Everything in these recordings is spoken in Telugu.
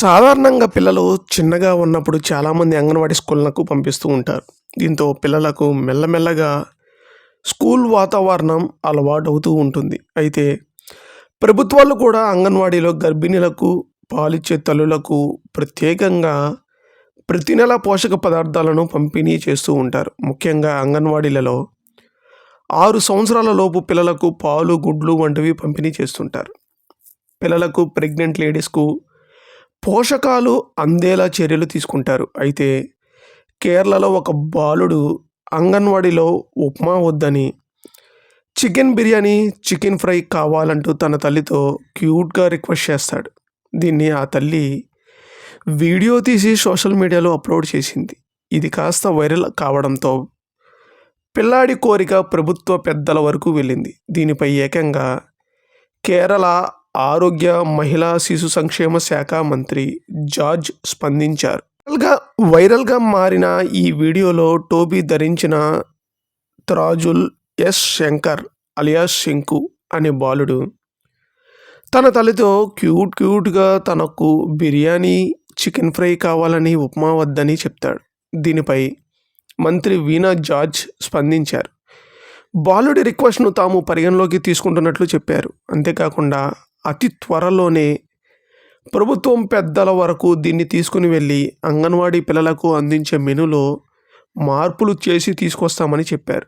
సాధారణంగా పిల్లలు చిన్నగా ఉన్నప్పుడు చాలామంది అంగన్వాడీ స్కూళ్ళకు పంపిస్తూ ఉంటారు. దీంతో పిల్లలకు మెల్లమెల్లగా స్కూల్ వాతావరణం అలవాటు అవుతూ ఉంటుంది. అయితే ప్రభుత్వాలు కూడా అంగన్వాడీలో గర్భిణీలకు పాలిచ్చే తల్లులకు ప్రత్యేకంగా ప్రతి నెల పోషక పదార్థాలను పంపిణీ చేస్తూ ఉంటారు. ముఖ్యంగా అంగన్వాడీలలో ఆరు సంవత్సరాల లోపు పిల్లలకు పాలు గుడ్లు వంటివి పంపిణీ చేస్తుంటారు. పిల్లలకు ప్రెగ్నెంట్ లేడీస్కు పోషకాలు అందేలా చర్యలు తీసుకుంటారు. అయితే కేరళలో ఒక బాలుడు అంగన్వాడీలో ఉప్మా వద్దని చికెన్ బిర్యానీ చికెన్ ఫ్రై కావాలంటూ తన తల్లితో క్యూట్గా రిక్వెస్ట్ చేస్తాడు. దీన్ని ఆ తల్లి వీడియో తీసి సోషల్ మీడియాలో అప్లోడ్ చేసింది. ఇది కాస్త వైరల్ కావడంతో పిల్లాడి కోరిక ప్రభుత్వ పెద్దల వరకు వెళ్ళింది. దీనిపై ఏకంగా కేరళ ఆరోగ్య మహిళా శిశు సంక్షేమ శాఖ మంత్రి జార్జ్ స్పందించారు. వైరల్గా వైరల్గా మారిన ఈ వీడియోలో టోపీ ధరించిన త్రాజుల్ ఎస్ శంకర్ అలియాస్ శంకు అనే బాలుడు తన తల్లితో క్యూట్ క్యూట్గా తనకు బిర్యానీ చికెన్ ఫ్రై కావాలని ఉప్మా వద్దని చెప్తాడు. దీనిపై మంత్రి వీణా జార్జ్ స్పందించారు. బాలుడి రిక్వెస్ట్ను తాము పరిగణలోకి తీసుకుంటున్నట్లు చెప్పారు. అంతేకాకుండా అతి త్వరలోనే ప్రభుత్వం పెద్దల వరకు దీన్ని తీసుకుని వెళ్ళి అంగన్వాడీ పిల్లలకు అందించే మెనులో మార్పులు చేసి తీసుకొస్తామని చెప్పారు.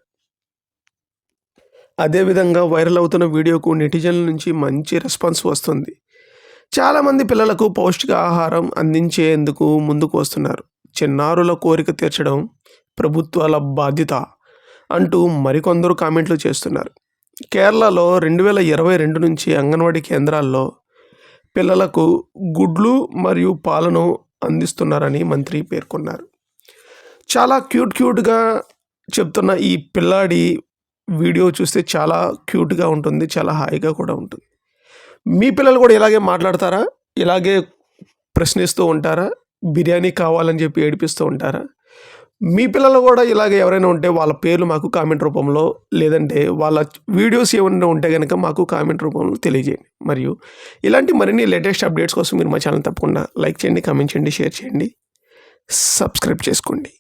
అదేవిధంగా వైరల్ అవుతున్న వీడియోకు నెటిజన్ల నుంచి మంచి రెస్పాన్స్ వస్తుంది. చాలామంది పిల్లలకు పౌష్టిక ఆహారం అందించేందుకు ముందుకు వస్తున్నారు. చిన్నారుల కోరిక తీర్చడం ప్రభుత్వాల బాధ్యత అంటూ మరికొందరు కామెంట్లు చేస్తున్నారు. కేరళలో రెండు వేల ఇరవై రెండు నుంచి అంగన్వాడీ కేంద్రాల్లో పిల్లలకు గుడ్లు మరియు పాలను అందిస్తున్నారని మంత్రి పేర్కొన్నారు. చాలా క్యూట్ క్యూట్గా చెప్తున్న ఈ పిల్లాడి వీడియో చూస్తే చాలా క్యూట్గా ఉంటుంది చాలా హాయిగా కూడా ఉంటుంది. మీ పిల్లలు కూడా ఇలాగే మాట్లాడతారా? ఇలాగే ప్రశ్నిస్తూ ఉంటారా? బిర్యానీ కావాలని చెప్పి ఏడిపిస్తూ ఉంటారా? మీ పిల్లలు కూడా ఇలాగ ఎవరైనా ఉంటే వాళ్ళ పేర్లు మాకు కామెంట్ రూపంలో లేదంటే వాళ్ళ వీడియోస్ ఏమైనా ఉంటే కనుక మాకు కామెంట్ రూపంలో తెలియజేయండి. మరియు ఇలాంటి మరిన్ని లేటెస్ట్ అప్డేట్స్ కోసం మీరు మా ఛానల్ తప్పకుండా లైక్ చేయండి కామెంట్ చేయండి షేర్ చేయండి సబ్స్క్రైబ్ చేసుకోండి.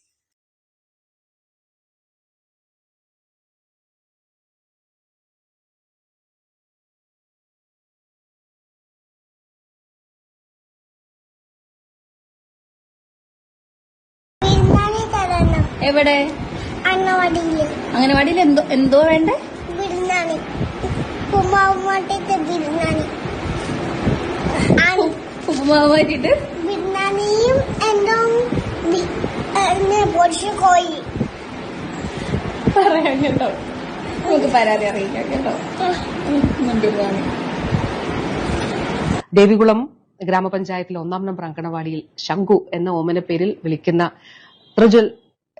എവിടെ? അന്നവടിയിൽ അംഗനവാടിയിൽ എന്തോ എന്തോ വേണ്ടേ? ബിരുന്നാണി ഉപ്പുമാവ് ബിരിയാണി അൻ- ഉപ്പുമാവ് മാറ്റിട്ട് ബിരിയാണിയും എന്തോ പൊടിച്ച് കോഴി പറയാം കേട്ടോ. നമുക്ക് പരാതി അറിയിക്കാം കേട്ടോ. മിണ്ടുവാണ്. ദേവികുളം ഗ്രാമപഞ്ചായത്തിലെ ഒന്നാം നമ്പർ അങ്കണവാടിയിൽ ശംഖു എന്ന ഓമന പേരിൽ വിളിക്കുന്ന പ്രജ്വൽ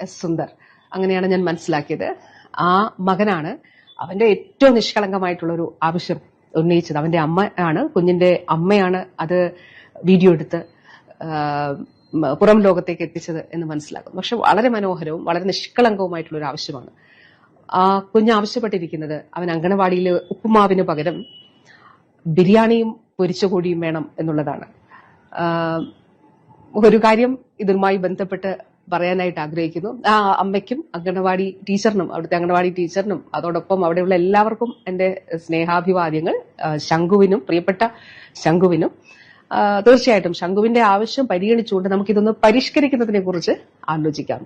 എസ് സുന്ദർ. അങ്ങനെയാണ് ഞാൻ മനസ്സിലാക്കിയത്. ആ മകനാണ് അവന്റെ ഏറ്റവും നിഷ്കളങ്കമായിട്ടുള്ള ഒരു ആവശ്യം ഉന്നയിച്ചത്. അവന്റെ അമ്മ ആണ് കുഞ്ഞിന്റെ അമ്മയാണ് അത് വീഡിയോ എടുത്ത് പുറം ലോകത്തേക്ക് എത്തിച്ചത് എന്ന് മനസ്സിലാക്കും പക്ഷെ വളരെ മനോഹരവും വളരെ നിഷ്കളങ്കവുമായിട്ടുള്ള ഒരു ആവശ്യമാണ്. ആ കുഞ്ഞ് ആവശ്യപ്പെട്ടിരിക്കുന്നത് അവൻ അങ്കണവാടിയിൽ ഉപ്പുമാവിന് പകരം ബിരിയാണിയും പൊരിച്ച കോഴിയും വേണം എന്നുള്ളതാണ്. ഒരു കാര്യം ഇതുമായി ബന്ധപ്പെട്ട് പറയാനായിട്ട് ആഗ്രഹിക്കുന്നു. ആ അമ്മയ്ക്കും അംഗനവാടി ടീച്ചറിനും അവിടുത്തെ അംഗനവാടി ടീച്ചറിനും അതോടൊപ്പം അവിടെയുള്ള എല്ലാവർക്കും എന്റെ സ്നേഹാഭിവാദ്യങ്ങൾ ശംഖുവിനും പ്രിയപ്പെട്ട ശംഖുവിനും. തീർച്ചയായിട്ടും ശംഖുവിന്റെ ആവശ്യം പരിഗണിച്ചുകൊണ്ട് നമുക്കിതൊന്ന് പരിഷ്കരിക്കുന്നതിനെ കുറിച്ച് ആലോചിക്കാം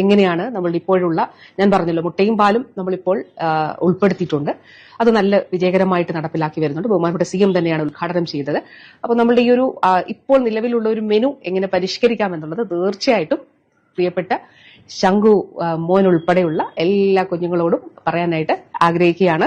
എങ്ങനെയാണ് നമ്മൾ ഇപ്പോഴുള്ള ഞാൻ പറഞ്ഞല്ലോ മുട്ടയും പാലും നമ്മളിപ്പോൾ ഉൾപ്പെടുത്തിയിട്ടുണ്ട്. അത് നല്ല വിജയകരമായിട്ട് നടപ്പിലാക്കി വരുന്നുണ്ട്. ബഹുമാനപ്പെട്ട സി എം തന്നെയാണ് ഉദ്ഘാടനം ചെയ്തത്. അപ്പോൾ നമ്മുടെ ഈ ഒരു ഇപ്പോൾ നിലവിലുള്ള ഒരു മെനു എങ്ങനെ പരിഷ്കരിക്കാം എന്നുള്ളത് തീർച്ചയായിട്ടും പ്രിയപ്പെട്ട ശംഖു മോൻ ഉൾപ്പെടെയുള്ള എല്ലാ കുഞ്ഞുങ്ങളോടും പറയാനായിട്ട് ആഗ്രഹിക്കുകയാണ്.